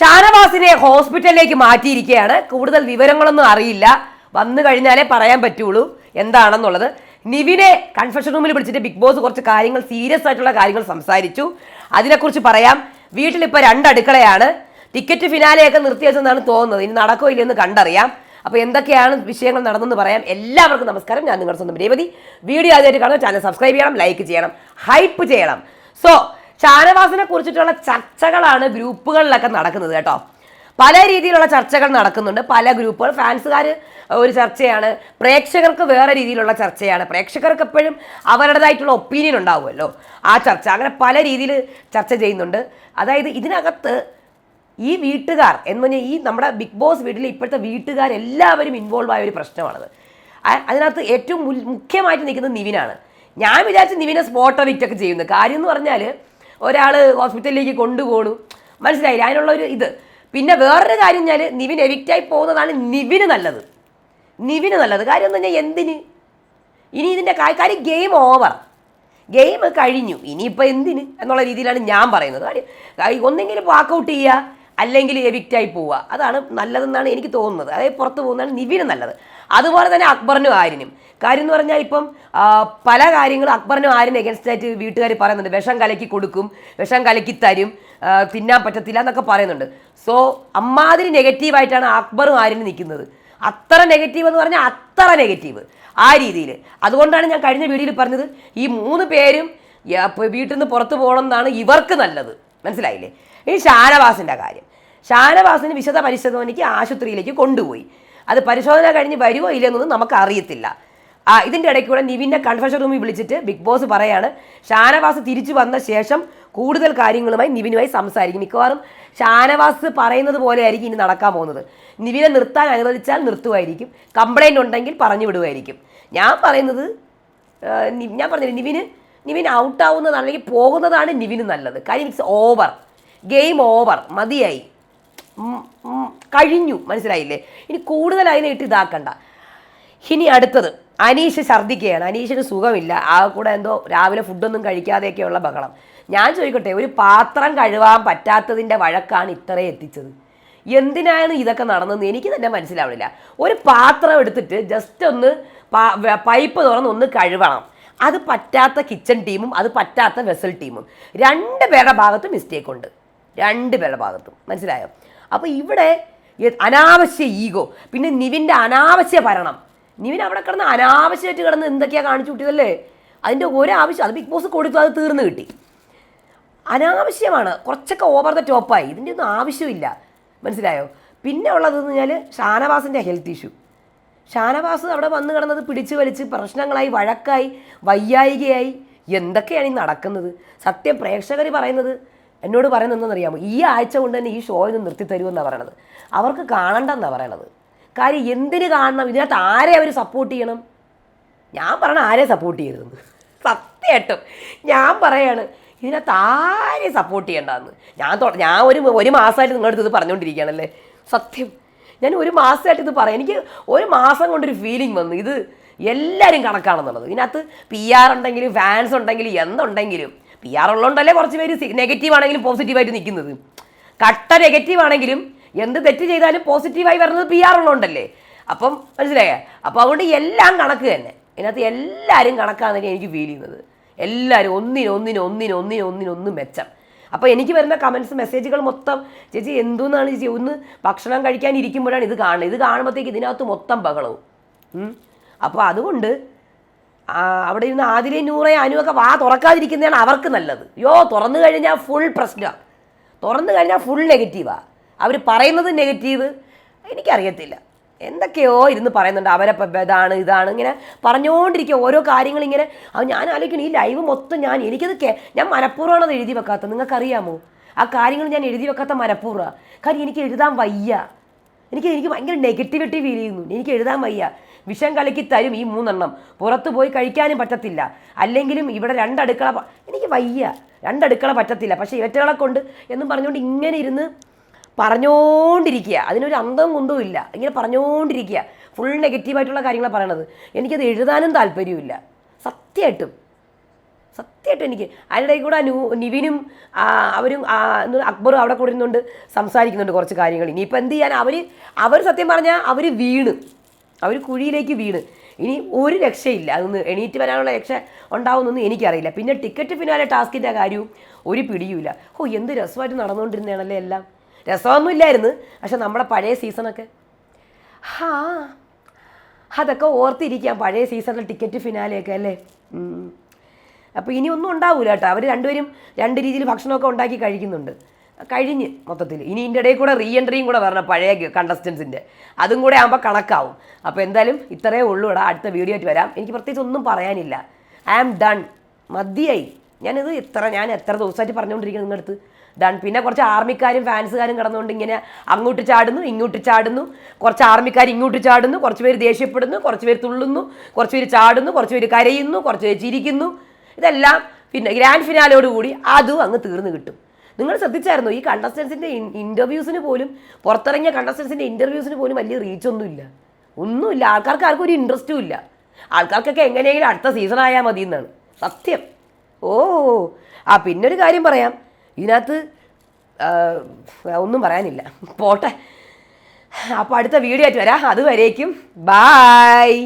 ഷാനവാസിനെ ഹോസ്പിറ്റലിലേക്ക് മാറ്റിയിരിക്കുകയാണ്. കൂടുതൽ വിവരങ്ങളൊന്നും അറിയില്ല. വന്നു കഴിഞ്ഞാലേ പറയാൻ പറ്റുള്ളൂ എന്താണെന്നുള്ളത്. നിവിനെ കൺഫെഷൻ റൂമിൽ വിളിച്ചിട്ട് ബിഗ് ബോസ് കുറച്ച് കാര്യങ്ങൾ സീരിയസ് ആയിട്ടുള്ള കാര്യങ്ങൾ സംസാരിച്ചു. അതിനെക്കുറിച്ച് പറയാം. വീട്ടിലിപ്പോൾ രണ്ട് അടുക്കളയാണ്. ടിക്കറ്റ് ഫിനാലെയൊക്കെ നിർത്തിവെച്ചെന്നാണ് തോന്നുന്നത്. ഇനി നടക്കോ ഇല്ലെന്ന് കണ്ടറിയാം. അപ്പോൾ എന്തൊക്കെയാണ് വിഷയങ്ങൾ നടന്നെന്ന് പറയാം. എല്ലാവർക്കും നമസ്കാരം. ഞാൻ നിങ്ങളുടെ സ്വന്തം രേവതി. വീഡിയോ ആദ്യമായിട്ട് കാണുന്ന ചാനൽ സബ്സ്ക്രൈബ് ചെയ്യണം ലൈക്ക് ചെയ്യണം ഹൈപ്പ് ചെയ്യണം. സോ ഷാനവാസിനെ കുറിച്ചിട്ടുള്ള ചർച്ചകളാണ് ഗ്രൂപ്പുകളിലൊക്കെ നടക്കുന്നത് കേട്ടോ. പല രീതിയിലുള്ള ചർച്ചകൾ നടക്കുന്നുണ്ട്. പല ഗ്രൂപ്പുകൾ ഫാൻസുകാർ ഒരു ചർച്ചയാണ്. പ്രേക്ഷകർക്ക് വേറെ രീതിയിലുള്ള ചർച്ചയാണ്. പ്രേക്ഷകർക്ക് എപ്പോഴും അവരുടേതായിട്ടുള്ള ഒപ്പീനിയൻ ഉണ്ടാവുമല്ലോ ആ ചർച്ച. അങ്ങനെ പല രീതിയിൽ ചർച്ച ചെയ്യുന്നുണ്ട്. അതായത് ഇതിനകത്ത് ഈ വീട്ടുകാർ എന്ന് പറഞ്ഞാൽ ഈ നമ്മുടെ ബിഗ് ബോസ് വീട്ടിലെ ഇപ്പോഴത്തെ വീട്ടുകാർ എല്ലാവരും ഇൻവോൾവ് ആയ ഒരു പ്രശ്നമാണത്. അതിനകത്ത് ഏറ്റവും മുഖ്യമായിട്ട് നിൽക്കുന്നത് നിവിനാണ്. ഞാൻ വിചാരിച്ചു നിവിനെ സ്പോട്ട് വിറ്റൊക്കെ ചെയ്യുന്നത് ചെയ്യുന്നു. കാര്യം എന്ന് പറഞ്ഞാൽ ഒരാൾ ഹോസ്പിറ്റലിലേക്ക് കൊണ്ടുപോകണു മനസ്സിലായില്ല? അതിനുള്ള ഒരു ഇത്. പിന്നെ വേറൊരു കാര്യം ഞാൻ നിവിൻ എവിക്റ്റായി പോകുന്നതാണ് നിവിന് നല്ലത്. നിവിന് നല്ലത്. കാര്യം എന്ന് പറഞ്ഞാൽ എന്തിന്? ഇനി ഇതിന്റെ കാര്യം ഗെയിം ഓവർ ഗെയിം കഴിഞ്ഞു. ഇനിയിപ്പോൾ എന്തിന്? എന്നുള്ള രീതിയിലാണ് ഞാൻ പറയുന്നത്. കാര്യം ഒന്നെങ്കിലും വാക്കൗട്ട് ചെയ്യുക അല്ലെങ്കിൽ എവിക്റ്റായി പോവുക. അതാണ് നല്ലതെന്നാണ് എനിക്ക് തോന്നുന്നത്. അതായത് പുറത്ത് പോകുന്നതാണ് നിവിന് നല്ലത്. അതുപോലെ തന്നെ അക്ബറിനും ആരിനും കാര്യം എന്ന് പറഞ്ഞാൽ ഇപ്പം പല കാര്യങ്ങളും അക്ബറിനും ആരിനും എഗൻസ്റ്റായിട്ട് വീട്ടുകാർ പറയുന്നുണ്ട്. വിഷം കലക്കി കൊടുക്കും വിഷം കലക്കി തരും തിന്നാൻ പറ്റത്തില്ല എന്നൊക്കെ പറയുന്നുണ്ട്. സോ അമ്മാതിരി നെഗറ്റീവായിട്ടാണ് അക്ബറും ആരിനും നിൽക്കുന്നത്. അത്ര നെഗറ്റീവ് എന്ന് പറഞ്ഞാൽ അത്ര നെഗറ്റീവ് ആ രീതിയിൽ. അതുകൊണ്ടാണ് ഞാൻ കഴിഞ്ഞ വീഡിയോയിൽ പറഞ്ഞത് ഈ മൂന്ന് പേരും വീട്ടിൽ നിന്ന് പുറത്തു പോകണം എന്നാണ് ഇവർക്ക് നല്ലത്. മനസ്സിലായില്ലേ? ഈ ഷാനവാസിന്റെ കാര്യം. ഷാനവാസിന് വിശദ പരിശോധനയ്ക്ക് ആശുപത്രിയിലേക്ക് കൊണ്ടുപോയി. അത് പരിശോധന കഴിഞ്ഞ് വരുമോ ഇല്ലെന്നൊന്നും നമുക്ക് അറിയത്തില്ല ആ ഇതിന്റെ ഇടയ്ക്ക് കൂടെ നിവിന്റെ കൺഫഷൻ റൂമിൽ വിളിച്ചിട്ട് ബിഗ് ബോസ് പറയാണ് ഷാനവാസ് തിരിച്ചു വന്ന ശേഷം കൂടുതൽ കാര്യങ്ങളുമായി നിവിനുമായി സംസാരിക്കും. മിക്കവാറും ഷാനവാസ് പറയുന്നത് പോലെ ആയിരിക്കും ഇനി നടക്കാൻ പോകുന്നത്. നിവിനെ നിർത്താൻ അനുവദിച്ചാൽ നിർത്തുമായിരിക്കും. കംപ്ലൈന്റ് ഉണ്ടെങ്കിൽ പറഞ്ഞു വിടുമായിരിക്കും. ഞാൻ പറയുന്നത് ഞാൻ പറഞ്ഞില്ല നിവിന് നിവിൻ ഔട്ട് ആവുന്നതാണ് അല്ലെങ്കിൽ പോകുന്നതാണ് നിവിന് നല്ലത്. കാര്യം ഇറ്റ്സ് ഓവർ ഗെയിം ഓവർ മതിയായി. കഴിഞ്ഞു. മനസ്സിലായില്ലേ? ഇനി കൂടുതൽ അതിനായിട്ട് ഇതാക്കണ്ട. ഇനി അടുത്തത് അനീഷ് ഛർദ്ദിക്കുകയാണ്. അനീഷിന് സുഖമില്ല. ആ കൂടെ എന്തോ രാവിലെ ഫുഡൊന്നും കഴിക്കാതെയൊക്കെയുള്ള ബഹളം. ഞാൻ ചോദിക്കട്ടെ ഒരു പാത്രം കഴുവാൻ പറ്റാത്തതിന്റെ വഴക്കാണ് ഇത്രയും എത്തിച്ചത്. എന്തിനാണ് ഇതൊക്കെ നടന്നതെന്ന് എനിക്ക് തന്നെ മനസ്സിലാവണില്ല. ഒരു പാത്രം എടുത്തിട്ട് ജസ്റ്റ് ഒന്ന് പൈപ്പ് തുറന്ന് ഒന്ന് കഴുവണം. അത് പറ്റാത്ത കിച്ചൺ ടീമും അത് പറ്റാത്ത വെസൽ ടീമും രണ്ട് പേരുടെ ഭാഗത്തും മിസ്റ്റേക്ക് ഉണ്ട്. രണ്ട് പേരുടെ ഭാഗത്തും. മനസ്സിലായോ? അപ്പോൾ ഇവിടെ അനാവശ്യ ഈഗോ. പിന്നെ നിവിന്റെ അനാവശ്യ ഭരണം. നിവിൻ അവിടെ കിടന്ന് അനാവശ്യമായിട്ട് കിടന്ന് എന്തൊക്കെയാണ് കാണിച്ചു കൂട്ടിയതല്ലേ? അതിന്റെ ഒരാവശ്യം അത് ബിഗ് ബോസ് കൊടുത്തു അത് തീർന്നു കിട്ടി. അനാവശ്യമാണ്. കുറച്ചൊക്കെ ഓവർ ദ ടോപ്പായി ഇതിന്റെ ഒന്നും ആവശ്യമില്ല. മനസ്സിലായോ? പിന്നെ ഉള്ളതെന്ന് പറഞ്ഞാൽ ഷാനവാസിന്റെ ഹെൽത്ത് ഇഷ്യൂ ഷാനവാസ് അവിടെ വന്ന് കിടന്നത് പിടിച്ചു വലിച്ച് പ്രശ്നങ്ങളായി വഴക്കായി വയ്യായികയായി. എന്തൊക്കെയാണ് ഈ നടക്കുന്നത്? സത്യം പ്രേക്ഷകർ പറയുന്നത് എന്നോട് പറയുന്നത് എന്താണെന്നറിയാമോ? ഈ ആഴ്ച കൊണ്ട് തന്നെ ഈ ഷോ ഒന്ന് നിർത്തി തരുമെന്നാണ് പറയണത്. അവർക്ക് കാണണ്ടെന്നാണ് പറയണത്. കാര്യം എന്തിന് കാണണം? ഇതിനകത്ത് ആരെ അവർ സപ്പോർട്ട് ചെയ്യണം? ഞാൻ പറയണ ആരെ സപ്പോർട്ട് ചെയ്യരുതെന്ന്. സത്യമായിട്ടും ഞാൻ പറയാണ് ഇതിനകത്ത് ആരെ സപ്പോർട്ട് ചെയ്യണ്ടെന്ന്. ഞാൻ ഞാൻ ഒരു ഒരു മാസമായിട്ട് നിങ്ങളുടെ അടുത്ത് ഇത് പറഞ്ഞുകൊണ്ടിരിക്കുകയാണല്ലേ സത്യം. ഞാൻ ഒരു മാസമായിട്ട് ഇത് പറയാം. എനിക്ക് ഒരു മാസം കൊണ്ടൊരു ഫീലിംഗ് വന്നു. ഇത് എല്ലാവരും കണക്കാണെന്നുള്ളത്. ഇതിനകത്ത് പി ആർ ഉണ്ടെങ്കിലും ഫാൻസ് ഉണ്ടെങ്കിലും എന്തുണ്ടെങ്കിലും പി ആർ ഉള്ളതുകൊണ്ടല്ലേ കുറച്ച് പേര് നെഗറ്റീവ് ആണെങ്കിലും പോസിറ്റീവായിട്ട് നിൽക്കുന്നത് കട്ട നെഗറ്റീവ് ആണെങ്കിലും എന്ത് തെറ്റ് ചെയ്താലും പോസിറ്റീവായി വരുന്നത് പി ആർ ഉള്ളതുകൊണ്ടല്ലേ അപ്പം മനസ്സിലായ? അപ്പോൾ അതുകൊണ്ട് എല്ലാം കണക്ക് തന്നെ. ഇതിനകത്ത് എല്ലാവരും കണക്കാണെന്ന് എനിക്ക് ഫീൽ ചെയ്യുന്നത്. എല്ലാവരും ഒന്നിന് ഒന്നിന് ഒന്നിന് ഒന്നിന് ഒന്നിന് ഒന്ന് മെച്ചം. അപ്പോൾ എനിക്ക് വരുന്ന കമൻസ് മെസ്സേജുകൾ മൊത്തം ചേച്ചി എന്തോന്നാണ് ചേച്ചി? ഒന്ന് ഭക്ഷണം കഴിക്കാൻ ഇരിക്കുമ്പോഴാണ് ഇത് കാണുന്നത്. ഇത് കാണുമ്പോഴത്തേക്ക് ഇതിനകത്ത് മൊത്തം ബഹളവും. അപ്പോൾ അതുകൊണ്ട് അവിടെ ഇരുന്ന് ആദിലെ നൂറെ അനുവൊക്കെ വാ തുറക്കാതിരിക്കുന്നതാണ് അവർക്ക് നല്ലത്. യോ തുറന്നു കഴിഞ്ഞാൽ ഫുൾ പ്രശ്നമാണ് തുറന്നു കഴിഞ്ഞാൽ ഫുൾ നെഗറ്റീവാണ് അവർ പറയുന്നത് നെഗറ്റീവ് എനിക്കറിയത്തില്ല. എന്തൊക്കെയോ ഇരുന്ന് പറയുന്നുണ്ട്. അവരെ ഇതാണ് ഇതാണ് ഇങ്ങനെ പറഞ്ഞുകൊണ്ടിരിക്കുക ഓരോ കാര്യങ്ങൾ ഇങ്ങനെ. അത് ഞാൻ ആലോചിക്കണം ഈ ലൈവ് മൊത്തം ഞാൻ എനിക്കത് ഞാൻ മനഃപൂർവമാണ് അത് എഴുതി വെക്കാത്തത്. നിങ്ങൾക്കറിയാമോ? ആ കാര്യങ്ങൾ ഞാൻ എഴുതി വെക്കാത്ത മനഃപൂർവമാണ് കാര്യം എനിക്ക് എഴുതാൻ വയ്യ. എനിക്ക് എനിക്ക് ഭയങ്കര നെഗറ്റിവിറ്റി ഫീൽ ചെയ്യുന്നു. എനിക്ക് എഴുതാൻ വയ്യ. വിഷം കലക്കി തരും ഈ മൂന്നെണ്ണം. പുറത്ത് പോയി കഴിക്കാനും പറ്റത്തില്ല. അല്ലെങ്കിലും ഇവിടെ രണ്ടടുക്കള എനിക്ക് വയ്യ. രണ്ടടുക്കള പറ്റത്തില്ല. പക്ഷേ ഇവറ്റകളെ കൊണ്ട് എന്നും പറഞ്ഞുകൊണ്ട് ഇങ്ങനെ ഇരുന്ന് പറഞ്ഞുകൊണ്ടിരിക്കുക അതിനൊരു അന്തവും കുന്തവും ഇല്ല. ഇങ്ങനെ പറഞ്ഞുകൊണ്ടിരിക്കുക ഫുൾ നെഗറ്റീവായിട്ടുള്ള കാര്യങ്ങളാണ് പറയണത്. എനിക്കത് എഴുതാനും താല്പര്യമില്ല സത്യമായിട്ടും സത്യമായിട്ട് എനിക്ക് അതിനിടെ കൂടെ നു നിവിനും അവരും അക്ബറും അവിടെ കൂടെ ഇരുന്നുകൊണ്ട് സംസാരിക്കുന്നുണ്ട് കുറച്ച് കാര്യങ്ങൾ. ഇനിയിപ്പോൾ എന്ത് ചെയ്യാൻ അവർ അവർ സത്യം പറഞ്ഞാൽ അവർ വീണ്. അവർ കുഴിയിലേക്ക് വീണ്. ഇനി ഒരു രക്ഷയില്ല. അതൊന്ന് എണീറ്റ് വരാനുള്ള രക്ഷ ഉണ്ടാവുമെന്നൊന്നും എനിക്കറിയില്ല. പിന്നെ ടിക്കറ്റ് പിന്നാലെ ടാസ്കിന്റെ കാര്യവും ഒരു പിടിയുമില്ല. ഓ എന്ത് രസമായിട്ട് നടന്നുകൊണ്ടിരുന്നതാണല്ലേ എല്ലാം. രസമൊന്നും ഇല്ലായിരുന്നു. പക്ഷെ നമ്മുടെ പഴയ സീസണൊക്കെ. ഹാ അതൊക്കെ ഓർത്തിരിക്കാം. പഴയ സീസണിലെ ടിക്കറ്റ് ഫിനാലെയൊക്കെ അല്ലേ. അപ്പോൾ ഇനി ഒന്നും ഉണ്ടാവില്ല കേട്ടോ. അവർ രണ്ടുപേരും രണ്ട് രീതിയിൽ ഭക്ഷണമൊക്കെ ഉണ്ടാക്കി കഴിക്കുന്നുണ്ട്. കഴിഞ്ഞ് മൊത്തത്തിൽ ഇനി ഇതിന്റെ ഇടയിൽ കൂടെ റീ എൻട്രിയും കൂടെ വരണം പഴയ കണ്ടസ്റ്റൻസിന്റെ അതും കൂടെ ആകുമ്പോൾ കണക്കാവും. അപ്പോൾ എന്തായാലും ഇത്രയേ ഉള്ളൂ ഇവിടെ അടുത്ത വീഡിയോ ആയിട്ട് വരാം. എനിക്ക് പ്രത്യേകിച്ച് ഒന്നും പറയാനില്ല. ഐ ആം ഡൺ മതിയായി. ഞാനിത് ഇത്ര ഞാൻ എത്ര ദിവസമായിട്ട് പറഞ്ഞുകൊണ്ടിരിക്കുന്നു നിങ്ങളുടെ അടുത്ത് ഡൺ പിന്നെ കുറച്ച് ആർമിക്കാരും ഫാൻസുകാരും കിടന്നുകൊണ്ട് ഇങ്ങനെ അങ്ങോട്ട് ചാടുന്നു ഇങ്ങോട്ട് ചാടുന്നു. കുറച്ച് ആർമിക്കാർ ഇങ്ങോട്ട് ചാടുന്നു. കുറച്ച് പേര് ദേഷ്യപ്പെടുന്നു കുറച്ച് പേര് തുള്ളുന്നു. കുറച്ച് പേര് ചാടുന്നു കുറച്ച് പേര് കരയുന്നു കുറച്ച് പേര് ചിരിക്കുന്നു. ഇതെല്ലാം പിന്നെ ഗ്രാൻഡ് ഫിനാലോടുകൂടി അതും അങ്ങ് തീർന്നു കിട്ടും. നിങ്ങൾ ശ്രദ്ധിച്ചായിരുന്നു? ഈ കണ്ടസ്റ്റൻസിന്റെ ഇന്റർവ്യൂസിന് പോലും പുറത്തിറങ്ങിയ കണ്ടസ്റ്റൻസിന്റെ ഇന്റർവ്യൂസിന് പോലും വലിയ റീച്ചൊന്നുമില്ല ഒന്നുമില്ല. ആൾക്കാർക്ക് ആർക്കും ഒരു ഇൻട്രസ്റ്റും ഇല്ല. ആൾക്കാർക്കൊക്കെ എങ്ങനെയെങ്കിലും അടുത്ത സീസൺ ആയാൽ മതി എന്നാണ്. സത്യം. ഓ ആ പിന്നെ ഒരു കാര്യം പറയാം. ഇതിനകത്ത് ഒന്നും പറയാനില്ല. പോട്ടെ. അപ്പോൾ അടുത്ത വീഡിയോ ആയിട്ട് വരാം. അതുവരേക്കും. ബായ്